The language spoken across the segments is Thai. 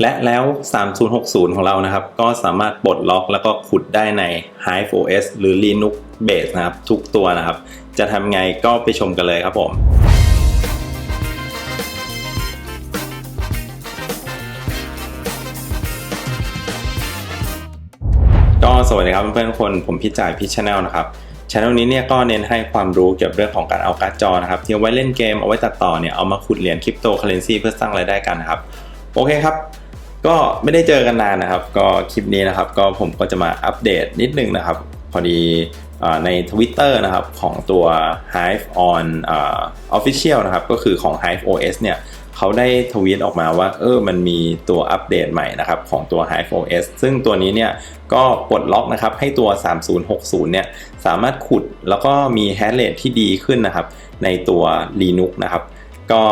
และแล้ว 3060 ของเรานะครับ ก็สามารถปลดล็อกแล้วก็ขุดได้ใน Hive OS หรือ Linux Base นะครับ ทุกตัวนะครับ จะทำไงก็ไปชมกันเลยครับผมก็สวัสดีครับเพื่อนๆคนผมพี่จ่ายพี่ชาแนลนะครับช anel นี้เนี่ยก็เน้นให้ความรู้เกี่ยวกับเรื่องของการเอาการ์ดจอนะครับที่เอาไว้เล่นเกมเอาไว้ตัดต่อเนี่ยเอามาขุดเหรียญคริปโตเคอเรนซีเพื่อสร้างรายได้กันนะครับ โอเคครับ ก็ไม่ได้เจอกันนานนะครับ ก็คลิปนี้นะครับ ก็ผมก็จะมาอัปเดตนิดนึงนะครับ พอดีใน Twitter นะครับของตัว Hive on uh, Official นะครับ ก็คือของ Hive OS เนี่ยเขาได้ทวีตออกมาว่าเออมันมีตัวอัปเดตใหม่นะครับของตัว Hive OS ซึ่งตัวนี้เนี่ยก็ปลดล็อกนะครับให้ตัว 3060 เนี่ยสามารถขุดแล้วก็มีแฮชเรทที่ดีขึ้นนะครับในตัว Linux นะครับ ก็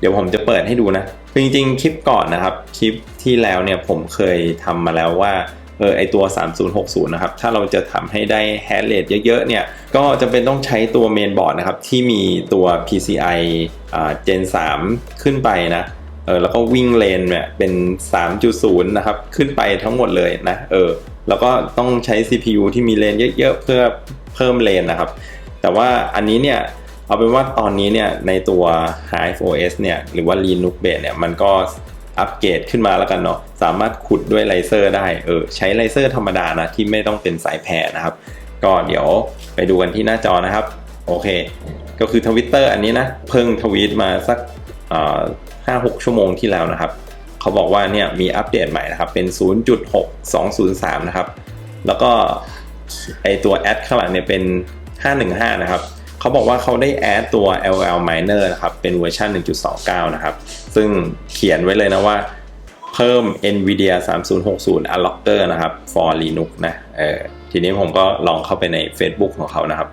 เดี๋ยวผมจะเปิดให้ดูนะจริงๆ คลิปก่อนนะครับ คลิปที่แล้วเนี่ยผมเคยทำมาแล้วว่าเออไอตัว 3060 นะครับ ถ้าเราจะทำให้ได้แฮชเรทเยอะๆ เนี่ย ก็จะเป็นต้องใช้ตัวเมนบอร์ดนะครับ ที่มีตัว PCI อ่า Gen 3 ขึ้นไปนะ เออแล้วก็วิ่งเลนเนี่ยเป็น 3.0 นะครับ ขึ้นไปทั้งหมดเลยนะ เออ แล้วก็ต้องใช้ CPU ที่มีเลนเยอะๆ เพื่อเพิ่มเลนนะครับ แต่ว่าอันนี้เนี่ย เอาเป็นว่าตอนนี้เนี่ยในตัว Hive OS เนี่ยหรือว่า Linux Base เนี่ยมันก็อัปเกรดขึ้นมาแล้วกันเนาะสามารถขุดด้วยไลเซอร์ได้เออใช้ไลเซอร์ธรรมดานะที่ไม่ต้องเป็นสายแพรนะครับ ก็เดี๋ยวไปดูกันที่หน้าจอนะครับ โอเค ก็คือทวิตเตอร์อันนี้นะ เพิ่งทวีตมาสักห้าหกชั่วโมงที่แล้วนะครับ เขาบอกว่าเนี่ยมีอัปเดตใหม่นะครับ เป็น 0.6203 นะครับ แล้วก็ไอตัวแอดข้างหลังเนี่ยเป็น 515 นะครับ เขาบอกว่าเขาได้แอดตัว LL Miner นะครับ เป็นเวอร์ชัน1.29 นะครับ ซึ่งเขียนไว้เลยนะว่าเพิ่ม NVIDIA 3060 Unlocker นะครับ for Linux นะเออทีนี้ผมก็ลองเข้าไปใน Facebook ของเขานะครับ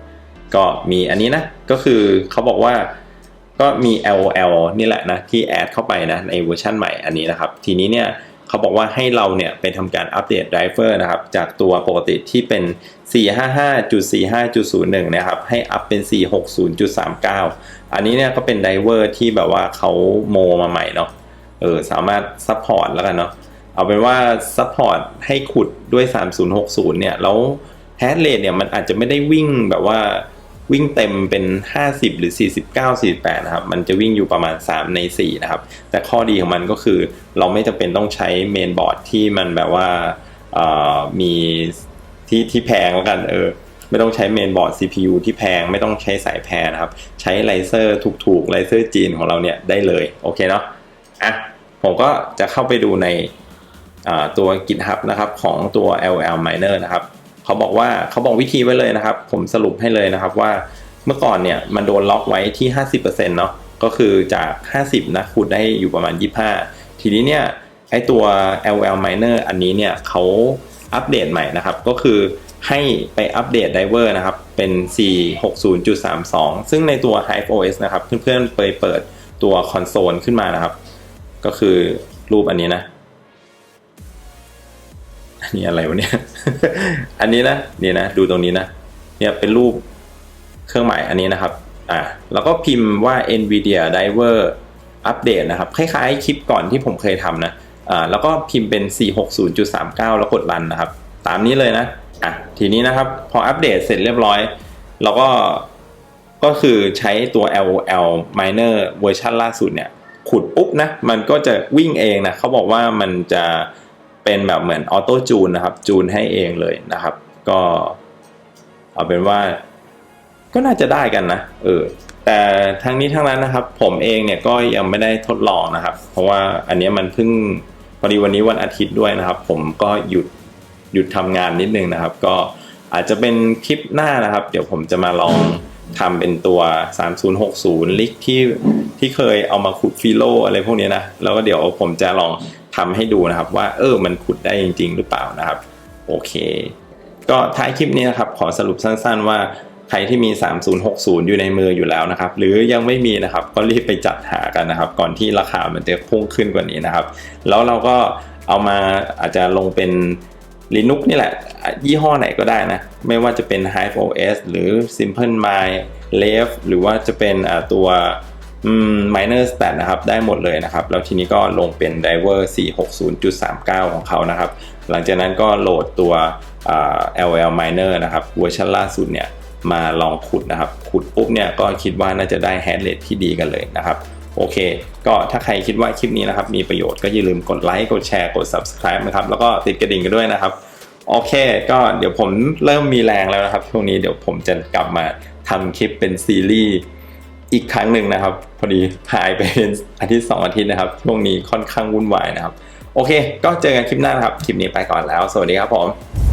ก็มีอันนี้นะ ก็คือเขาบอกว่าก็มี LL นี่แหละนะ ที่แอดเข้าไปนะ ในเวอร์ชันใหม่อันนี้นะครับ ทีนี้เนี่ย เขาบอกว่าให้เราเนี่ยไปทำการอัปเดตไดรเวอร์นะครับ จากตัวปกติที่เป็น 455.45.01 นะครับ ให้อัพเป็น 460.39 อันนี้เนี่ยก็เป็นไดเวอร์ที่แบบว่าเขาโมมาใหม่เนาะเออสามารถซัพพอร์ตแล้วกันเนาะเอาเป็นว่าซัพพอร์ตให้ขุดด้วย 3060 เนี่ย แล้วแฮชเรทเนี่ยมันอาจจะไม่ได้วิ่งแบบว่า วิ่งเต็มเป็น 50 หรือ 49 48 นะครับ มันจะวิ่งอยู่ประมาณ 3 ใน 4 นะครับ แต่ข้อดีของมันก็คือเราไม่จำเป็นต้องใช้เมนบอร์ดที่มันแบบว่ามีที่ที่แพงแล้วกันเออไม่ต้องใช้เมนบอร์ด CPU ที่แพงไม่ต้องใช้สายแพรนะครับ ใช้ไลเซอร์ถูกๆไลเซอร์จีนของเราเนี่ยได้เลย โอเคเนาะอะผมก็จะเข้าไปดูในตัว GitHub นะครับของตัว LL Miner นะครับ เขาบอกว่าเขาบอกวิธีไว้เลยนะครับ ผมสรุปให้เลยนะครับว่าเมื่อก่อนเนี่ยมันโดนล็อกไว้ที่ 50%เนาะก็คือจาก 50 นะขุดได้อยู่ประมาณ 25 ทีนี้เนี่ยไอตัว LL Miner อันนี้เนี่ยเขาอัปเดตใหม่นะครับ ก็คือให้ไปอัปเดตไดเวอร์นะครับ เป็น 460.32 ซึ่งในตัว Hive OS นะครับ เพื่อนๆไปเปิดตัวคอนโซลขึ้นมานะครับ ก็คือรูปอันนี้นะ อันนี้อะไรวะเนี่ย อันนี้นะนี่นะดูตรงนี้นะ เนี่ยเป็นรูปเครื่องหมายอันนี้นะครับ อ่าแล้วก็พิมพ์ว่า NVIDIA Driver Update นะครับ คล้ายๆคลิปก่อนที่ผมเคยทำนะ อ่าแล้วก็พิมพ์เป็น 460.39 แล้วกดรันนะครับ ตามนี้เลยนะ อะทีนี้นะครับ พออัปเดตเสร็จเรียบร้อยเราก็ก็คือใช้ตัว LOL Miner เวอร์ชันล่าสุดเนี่ย ขุดปุ๊บนะ มันก็จะวิ่งเองนะ เขาบอกว่ามันจะ เป็นแบบเหมือนออโต้จูนนะครับ จูนให้เองเลยนะครับ ก็เอาเป็นว่า ก็น่าจะได้กันนะเออแต่ทั้งนี้ทั้งนั้นนะครับ ผมเองเนี่ยก็ยังไม่ได้ทดลองนะครับ เพราะว่าอันนี้มันเพิ่งพอดีวันนี้วันอาทิตย์ด้วยนะครับ ผมก็หยุดหยุดทำงานนิดนึงนะครับ ก็อาจจะเป็นคลิปหน้านะครับ เดี๋ยวผมจะมาลองทำเป็นตัว 3060 ลิกที่ที่เคยเอามาขุดฟิโลอะไรพวกนี้นะ แล้วก็เดี๋ยวผมจะลอง ทำให้ดูนะครับว่าเออมันขุดได้จริง ๆ หรือเปล่านะครับ โอเค ก็ท้ายคลิปนี้นะครับขอสรุปสั้น ๆ ว่าใครที่มี 3060 อยู่ในมืออยู่แล้วนะครับ หรือยังไม่มีนะครับก็รีบไปจัดหากันนะครับ ก่อนที่ราคามันจะพุ่งขึ้นกว่านี้นะครับ แล้วเราก็เอามาอาจจะลงเป็น Linux นี่แหละ ยี่ห้อไหนก็ได้นะ ไม่ว่าจะเป็น Hive OS หรือ Simple My l e v หรือว่าจะเป็นตัว minor stat นะครับได้หมดเลยนะครับ แล้วทีนี้ก็ลงเป็น driver 460.39 ของเขานะครับ หลังจากนั้นก็โหลดตัว LL minor นะครับเวอร์ชันล่าสุดเนี่ยมาลองขุดนะครับ ขุดปุ๊บเนี่ยก็คิดว่าน่าจะได้ hash rate ที่ดีกันเลยนะครับโอเค ก็ถ้าใครคิดว่าคลิปนี้นะครับมีประโยชน์ก็อย่าลืมกดไลค์ กดแชร์ กด subscribe นะครับ แล้วก็ติดกระดิ่งกันด้วยนะครับ โอเค ก็เดี๋ยวผมเริ่มมีแรงแล้วนะครับ ช่วงนี้เดี๋ยวผมจะกลับมาทำคลิปเป็นซีรีส์ อีกครั้งหนึ่งนะครับ พอดีหายไปเป็นอาทิตย์สองอาทิตย์นะครับช่วงนี้ค่อนข้างวุ่นวายนะครับ โอเค ก็เจอกันคลิปหน้านะครับ คลิปนี้ไปก่อนแล้ว สวัสดีครับผม